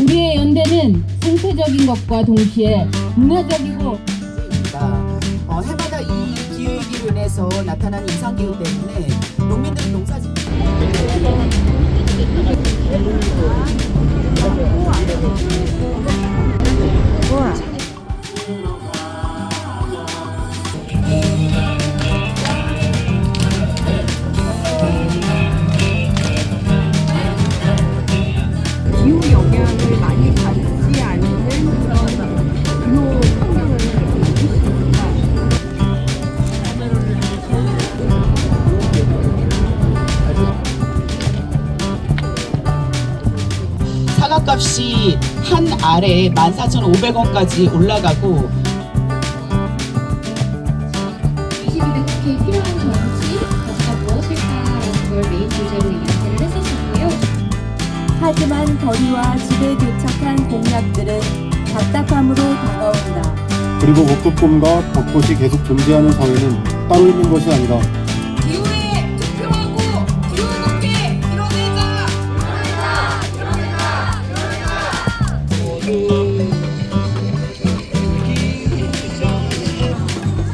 우리의 연대는 생태적인 것과 동시에 문화적이고. 어, 해마다 이 기후위기로 인해서 나타나는 이상기후 때문에 농민들은 농사짓 영향을 많이 받지 않는 그런 기후 환경을 유지시킵니다. 사과값이 한 알에 14,500원까지 올라가고 하지만 거리와 집에 도착한 공약들은 답답함으로 다가온다. 그리고 목조금과 벚꽃이 계속 존재하는 사회는 따로 있는 것이 아니다. 기후에 투표하고 기후 높게 이뤄내자.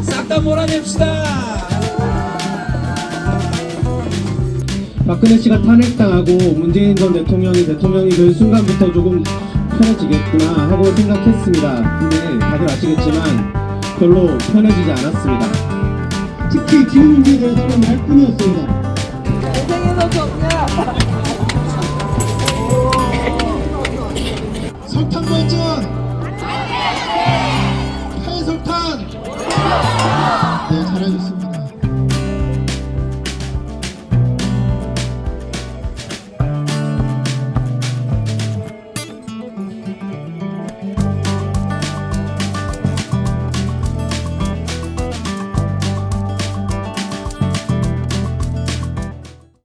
싹다 몰아냅시다. 박근혜 씨가 탄핵당하고 문재인 전 대통령이 대통령이 된 순간부터 조금 편해지겠구나 하고 생각했습니다. 근데 다들 아시겠지만 별로 편해지지 않았습니다. 특히 기후 문제에 대해서는 말뿐이었습니다. 인생에서 네, 정야 설탕 발전. 네, 네 잘해줬습니다.